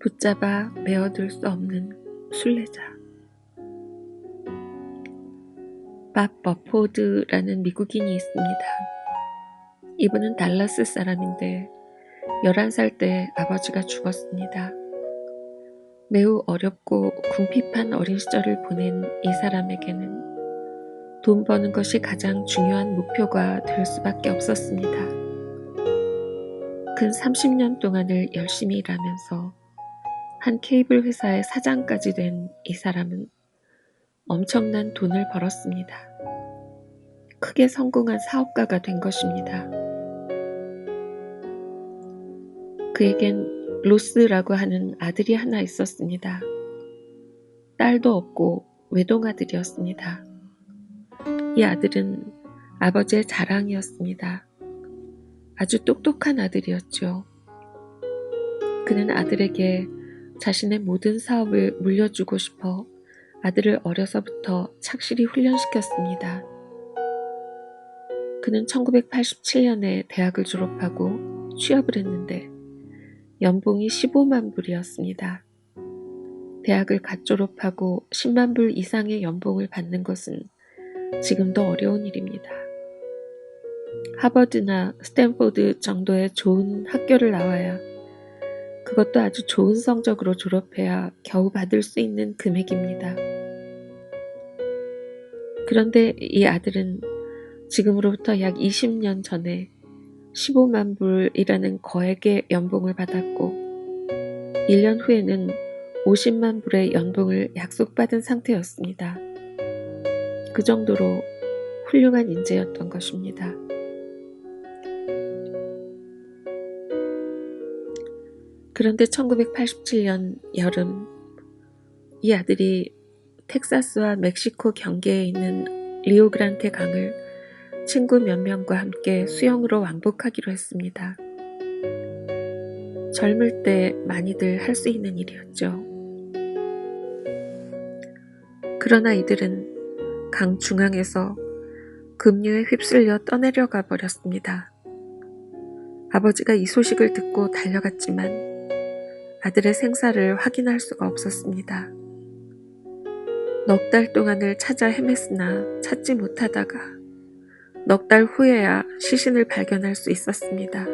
붙잡아 메어둘 수 없는 순례자. 밥 버포드라는 미국인이 있습니다. 이분은 달라스 사람인데 11살 때 아버지가 죽었습니다. 매우 어렵고 궁핍한 어린 시절을 보낸 이 사람에게는 돈 버는 것이 가장 중요한 목표가 될 수밖에 없었습니다. 근 30년 동안을 열심히 일하면서 한 케이블 회사의 사장까지 된 이 사람은 엄청난 돈을 벌었습니다. 크게 성공한 사업가가 된 것입니다. 그에겐 로스라고 하는 아들이 하나 있었습니다. 딸도 없고 외동아들이었습니다. 이 아들은 아버지의 자랑이었습니다. 아주 똑똑한 아들이었죠. 그는 아들에게 자신의 모든 사업을 물려주고 싶어 아들을 어려서부터 착실히 훈련시켰습니다. 그는 1987년에 대학을 졸업하고 취업을 했는데 연봉이 15만 불이었습니다. 대학을 갓 졸업하고 10만 불 이상의 연봉을 받는 것은 지금도 어려운 일입니다. 하버드나 스탠포드 정도의 좋은 학교를 나와야 그것도 아주 좋은 성적으로 졸업해야 겨우 받을 수 있는 금액입니다. 그런데 이 아들은 지금으로부터 약 20년 전에 15만 불이라는 거액의 연봉을 받았고 1년 후에는 50만 불의 연봉을 약속받은 상태였습니다. 그 정도로 훌륭한 인재였던 것입니다. 그런데 1987년 여름 이 아들이 텍사스와 멕시코 경계에 있는 리오그란테 강을 친구 몇 명과 함께 수영으로 왕복하기로 했습니다. 젊을 때 많이들 할 수 있는 일이었죠. 그러나 이들은 강 중앙에서 급류에 휩쓸려 떠내려가 버렸습니다. 아버지가 이 소식을 듣고 달려갔지만 아들의 생사를 확인할 수가 없었습니다. 넉 달 동안을 찾아 헤맸으나 찾지 못하다가 넉 달 후에야 시신을 발견할 수 있었습니다.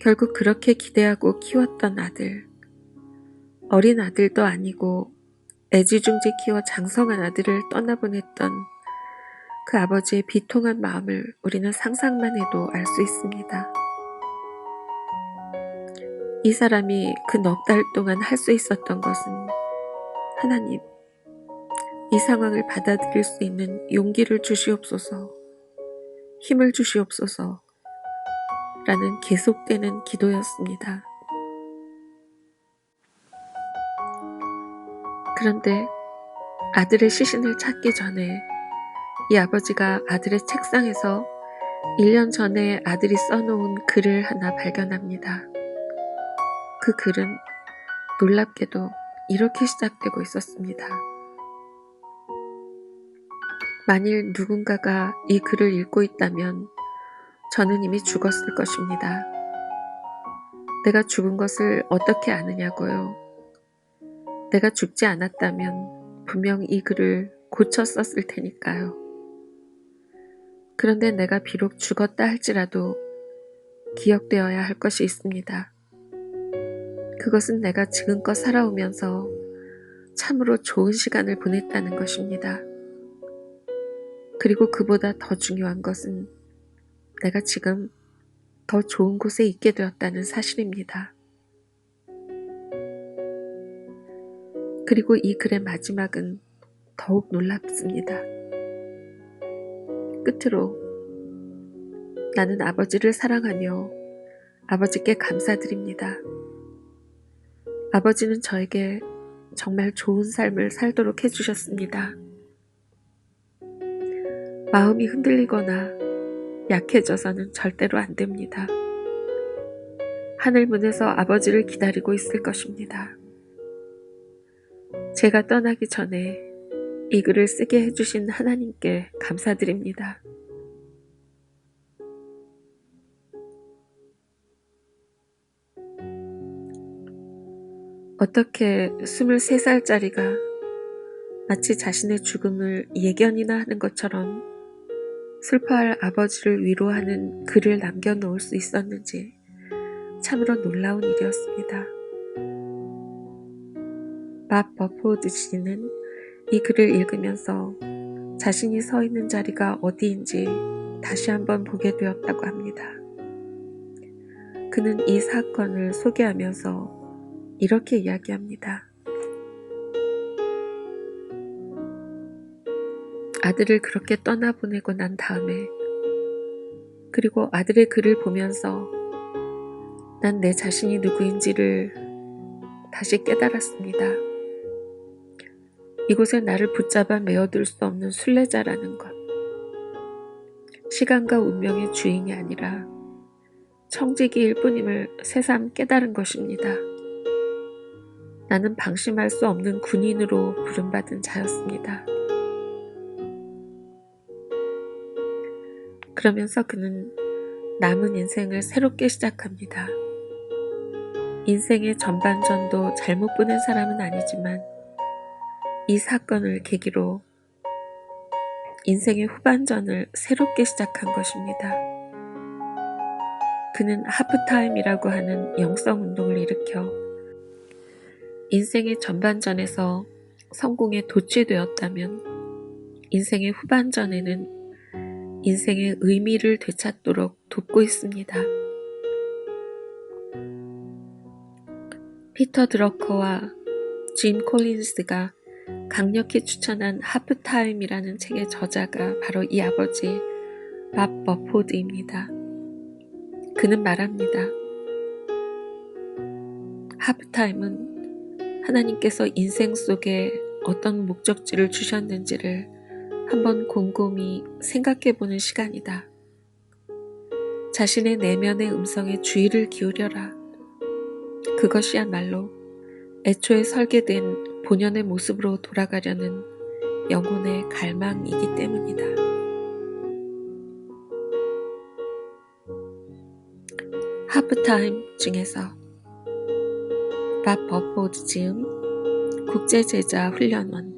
결국 그렇게 기대하고 키웠던 아들, 어린 아들도 아니고 애지중지 키워 장성한 아들을 떠나보냈던 그 아버지의 비통한 마음을 우리는 상상만 해도 알 수 있습니다. 이 사람이 그 넉 달 동안 할 수 있었던 것은 하나님, 이 상황을 받아들일 수 있는 용기를 주시옵소서, 힘을 주시옵소서, 라는 계속되는 기도였습니다. 그런데 아들의 시신을 찾기 전에 이 아버지가 아들의 책상에서 1년 전에 아들이 써놓은 글을 하나 발견합니다. 그 글은 놀랍게도 이렇게 시작되고 있었습니다. 만일 누군가가 이 글을 읽고 있다면 저는 이미 죽었을 것입니다. 내가 죽은 것을 어떻게 아느냐고요. 내가 죽지 않았다면 분명 이 글을 고쳐 썼을 테니까요. 그런데 내가 비록 죽었다 할지라도 기억되어야 할 것이 있습니다. 그것은 내가 지금껏 살아오면서 참으로 좋은 시간을 보냈다는 것입니다. 그리고 그보다 더 중요한 것은 내가 지금 더 좋은 곳에 있게 되었다는 사실입니다. 그리고 이 글의 마지막은 더욱 놀랍습니다. 끝으로 나는 아버지를 사랑하며 아버지께 감사드립니다. 아버지는 저에게 정말 좋은 삶을 살도록 해주셨습니다. 마음이 흔들리거나 약해져서는 절대로 안 됩니다. 하늘 문에서 아버지를 기다리고 있을 것입니다. 제가 떠나기 전에 이 글을 쓰게 해주신 하나님께 감사드립니다. 어떻게 23살짜리가 마치 자신의 죽음을 예견이나 하는 것처럼 슬퍼할 아버지를 위로하는 글을 남겨놓을 수 있었는지 참으로 놀라운 일이었습니다. 밥 버포드 씨는 이 글을 읽으면서 자신이 서 있는 자리가 어디인지 다시 한번 보게 되었다고 합니다. 그는 이 사건을 소개하면서 이렇게 이야기합니다. 아들을 그렇게 떠나보내고 난 다음에 그리고 아들의 글을 보면서 난 내 자신이 누구인지를 다시 깨달았습니다. 이곳에 나를 붙잡아 메어둘 수 없는 순례자라는 것. 시간과 운명의 주인이 아니라 청지기일 뿐임을 새삼 깨달은 것입니다. 나는 방심할 수 없는 군인으로 부름받은 자였습니다. 그러면서 그는 남은 인생을 새롭게 시작합니다. 인생의 전반전도 잘못 보낸 사람은 아니지만 이 사건을 계기로 인생의 후반전을 새롭게 시작한 것입니다. 그는 하프타임이라고 하는 영성 운동을 일으켜 인생의 전반전에서 성공에 도취되었다면 인생의 후반전에는 인생의 의미를 되찾도록 돕고 있습니다. 피터 드러커와 짐 콜린스가 강력히 추천한 하프타임이라는 책의 저자가 바로 이 아버지 밥 버포드입니다. 그는 말합니다. 하프타임은 하나님께서 인생 속에 어떤 목적지를 주셨는지를 한번 곰곰이 생각해 보는 시간이다. 자신의 내면의 음성에 주의를 기울여라. 그것이야말로 애초에 설계된 본연의 모습으로 돌아가려는 영혼의 갈망이기 때문이다. 하프타임 중에서 밥 버포드 지음 국제제자 훈련원